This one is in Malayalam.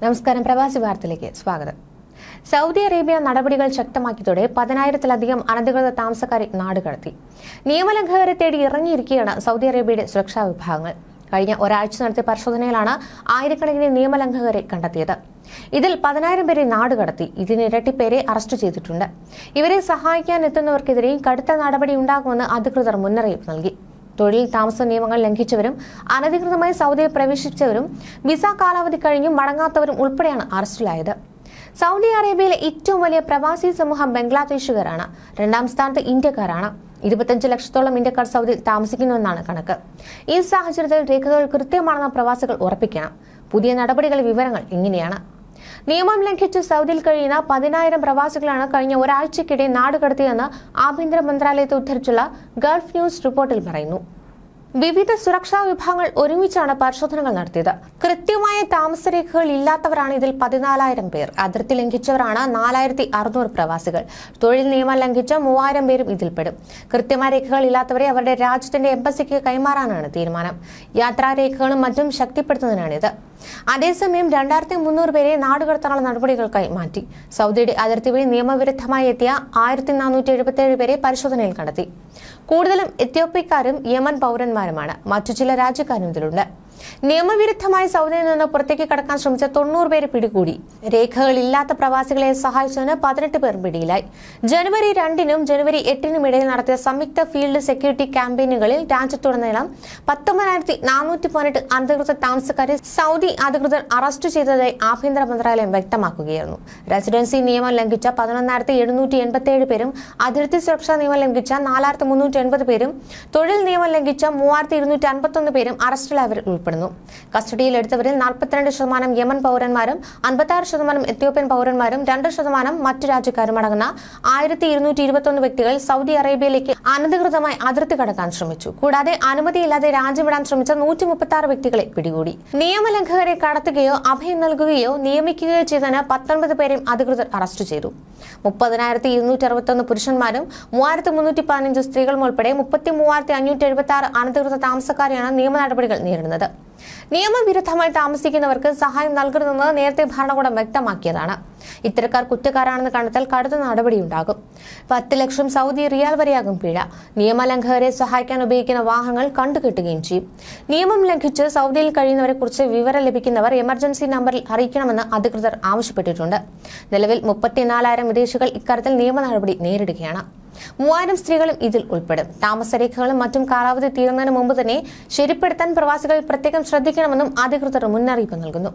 നമസ്കാരം പ്രവാസി വാർത്തയിലേക്ക് സ്വാഗതം. സൗദി അറേബ്യ നടപടികൾ ശക്തമാക്കിയതോടെ പതിനായിരത്തിലധികം അനധികൃത താമസക്കാരെ നാടുകടത്തി നിയമലംഘകരെ തേടി ഇറങ്ങിയിരിക്കുകയാണ് സൗദി അറേബ്യയുടെ സുരക്ഷാ വിഭാഗങ്ങൾ. കഴിഞ്ഞ ഒരാഴ്ച നടത്തിയ പരിശോധനയിലാണ് ആയിരക്കണക്കിന് നിയമലംഘകരെ കണ്ടെത്തിയത്. ഇതിൽ പതിനായിരം പേരെ നാടുകടത്തി കടത്തി ഇരട്ടി പേരെ അറസ്റ്റ് ചെയ്തിട്ടുണ്ട്. ഇവരെ സഹായിക്കാൻ എത്തുന്നവർക്കെതിരെയും കടുത്ത നടപടി ഉണ്ടാകുമെന്ന് അധികൃതർ മുന്നറിയിപ്പ് നൽകി. തൊഴിൽ താമസ നിയമങ്ങൾ ലംഘിച്ചവരും അനധികൃതമായി സൗദിയിൽ പ്രവേശിച്ചവരും വിസ കാലാവധി കഴിഞ്ഞും മടങ്ങാത്തവരും ഉൾപ്പെടെയാണ് അറസ്റ്റിലായത്. സൗദി അറേബ്യയിലെ ഏറ്റവും വലിയ പ്രവാസി സമൂഹം ബംഗ്ലാദേശുകാരാണ്. രണ്ടാം സ്ഥാനത്ത് ഇന്ത്യക്കാരാണ്. ഇരുപത്തഞ്ച് ലക്ഷത്തോളം ഇന്ത്യക്കാർ സൗദിയിൽ താമസിക്കുന്നുവെന്നാണ് കണക്ക്. ഈ സാഹചര്യത്തിൽ രേഖകൾ കൃത്യമാണെന്ന പ്രവാസികൾ ഉറപ്പിക്കണം. പുതിയ നടപടികളുടെ വിവരങ്ങൾ ഇങ്ങനെയാണ്. നിയമം ലംഘിച്ച് സൗദിയിൽ കഴിയുന്ന പതിനായിരം പ്രവാസികളാണ് കഴിഞ്ഞ ഒരാഴ്ചക്കിടെ നാടുകടത്തിയെന്ന് ആഭ്യന്തര മന്ത്രാലയത്തെ ഉദ്ധരിച്ചുള്ള ഗൾഫ് ന്യൂസ് റിപ്പോർട്ടിൽ പറയുന്നു. വിവിധ സുരക്ഷാ വിഭാഗങ്ങൾ ഒരുമിച്ചാണ് പരിശോധനകൾ നടത്തിയത്. കൃത്യമായ താമസരേഖകൾ ഇല്ലാത്തവരാണ് ഇതിൽ പതിനാലായിരം പേർ. അതിർത്തി ലംഘിച്ചവരാണ് നാലായിരത്തി അറുന്നൂറ് പ്രവാസികൾ. തൊഴിൽ നിയമം ലംഘിച്ച മൂവായിരം പേരും ഇതിൽപ്പെടും. കൃത്യമായ രേഖകൾ ഇല്ലാത്തവരെ അവരുടെ രാജ്യത്തിന്റെ എംബസിക്ക് കൈമാറാനാണ് തീരുമാനം. യാത്രാരേഖകളും മറ്റും ശക്തിപ്പെടുത്തുന്നതിനാണിത്. അതേസമയം രണ്ടായിരത്തി മുന്നൂറ് പേരെ നാടുകടത്താനുള്ള നടപടികൾക്കായി മാറ്റി. സൗദിയുടെ അതിർത്തി വഴി നിയമവിരുദ്ധമായി എത്തിയ ആയിരത്തി നാനൂറ്റി എഴുപത്തി ഏഴ് പേരെ പരിശോധനയിൽ കണ്ടെത്തി. കൂടുതലും എത്യോപ്യക്കാരും യമൻ പൗരന്മാരുമാണ്. മറ്റു ചില രാജ്യക്കാരും ഇതിലുണ്ട്. നിയമവിരുദ്ധമായി സൗദിയിൽ നിന്ന് പുറത്തേക്ക് കടക്കാൻ ശ്രമിച്ച തൊണ്ണൂറ് പേര് പിടികൂടി. രേഖകളില്ലാത്ത പ്രവാസികളെ സഹായിച്ചതിന് പതിനെട്ട് പേർ പിടിയിലായി. ജനുവരി രണ്ടിനും ജനുവരി എട്ടിനും ഇടയിൽ നടത്തിയ സംയുക്ത ഫീൽഡ് സെക്യൂരിറ്റി ക്യാമ്പയിനുകളിൽ രാജ്യത്തുടനീളം പത്തൊമ്പതിനായിരത്തി നാനൂറ്റി പതിനെട്ട് അനധികൃത താമസക്കാരെ സൗദി അധികൃതർ അറസ്റ്റ് ചെയ്തതായി ആഭ്യന്തര മന്ത്രാലയം വ്യക്തമാക്കുകയായിരുന്നു. റെസിഡൻസി നിയമം ലംഘിച്ച പതിനൊന്നായിരത്തി എഴുന്നൂറ്റി എൺപത്തിയേഴ് പേരും അതിർത്തി സുരക്ഷാ നിയമം ലംഘിച്ച നാലായിരത്തി മുന്നൂറ്റി എൺപത് പേരും തൊഴിൽ നിയമം ലംഘിച്ച മൂവായിരത്തി ഇരുന്നൂറ്റി അൻപത്തൊന്ന് പേരും അറസ്റ്റിലായവരിൽ ഉൾപ്പെടുന്നു. കസ്റ്റഡിയിലെടുത്തവരിൽ നാൽപ്പത്തിരണ്ട് ശതമാനം യമൻ പൗരന്മാരും അൻപത്തിയാറ് ശതമാനം എത്യോപ്യൻ പൗരന്മാരും രണ്ട് ശതമാനം മറ്റു രാജ്യക്കാരും അടങ്ങുന്ന ആയിരത്തി ഇരുന്നൂറ്റി ഇരുപത്തൊന്ന് വ്യക്തികൾ സൗദി അറേബ്യയിലേക്ക് അനധികൃതമായി അതിർത്തി കടക്കാൻ ശ്രമിച്ചു. കൂടാതെ അനുമതിയില്ലാതെ രാജ്യം വിടാൻ ശ്രമിച്ച നൂറ്റി മുപ്പത്തി ആറ് വ്യക്തികളെ പിടികൂടി. നിയമലംഘകരെ കടത്തുകയോ അഭയം നൽകുകയോ നിയമിക്കുകയോ ചെയ്തതിന് പത്തൊൻപത് പേരെയും അധികൃതർ അറസ്റ്റ് ചെയ്തു. മുപ്പതിനായിരത്തി ഇരുന്നൂറ്റി അറുപത്തൊന്ന് പുരുഷന്മാരും മൂവായിരത്തി മുന്നൂറ്റി പതിനഞ്ച് സ്ത്രീകളും ഉൾപ്പെടെ മുപ്പത്തി മൂവായിരത്തി അഞ്ഞൂറ്റി എഴുപത്തി ആറ് അനധികൃത താമസക്കാരെയാണ് നിയമ നടപടികൾ നേരിടുന്നത്. നിയമവിരുദ്ധമായി താമസിക്കുന്നവർക്ക് സഹായം നൽകരുതെന്ന് നേരത്തെ ഭരണകൂടം വ്യക്തമാക്കിയതാണ്. ഇത്തരക്കാർ കുറ്റക്കാരാണെന്ന് കണ്ടെത്താൽ കടുത്ത നടപടിയുണ്ടാകും. പത്ത് ലക്ഷം സൗദി റിയാൽ വരെയാകും പിഴ. നിയമലംഘകരെ സഹായിക്കാൻ ഉപയോഗിക്കുന്ന വാഹനങ്ങൾ കണ്ടുകെട്ടുകയും ചെയ്യും. നിയമം ലംഘിച്ച് സൗദിയിൽ കഴിയുന്നവരെ കുറിച്ച് വിവരം ലഭിക്കുന്നവർ എമർജൻസി നമ്പറിൽ അറിയിക്കണമെന്ന് അധികൃതർ ആവശ്യപ്പെട്ടിട്ടുണ്ട്. നിലവിൽ മുപ്പത്തിനാലായിരം വിദേശികൾ ഇക്കാര്യത്തിൽ നിയമ നടപടി നേരിടുകയാണ്. മൂവായിരം സ്ത്രീകളും ഇതിൽ ഉൾപ്പെടും. താമസരേഖകളും മറ്റും കാലാവധി തീരുന്നതിന് മുമ്പ് തന്നെ ശരിപ്പെടുത്താൻ പ്രവാസികൾ പ്രത്യേകം ശ്രദ്ധിക്കണമെന്നും അധികൃതർ മുന്നറിയിപ്പ് നൽകുന്നു.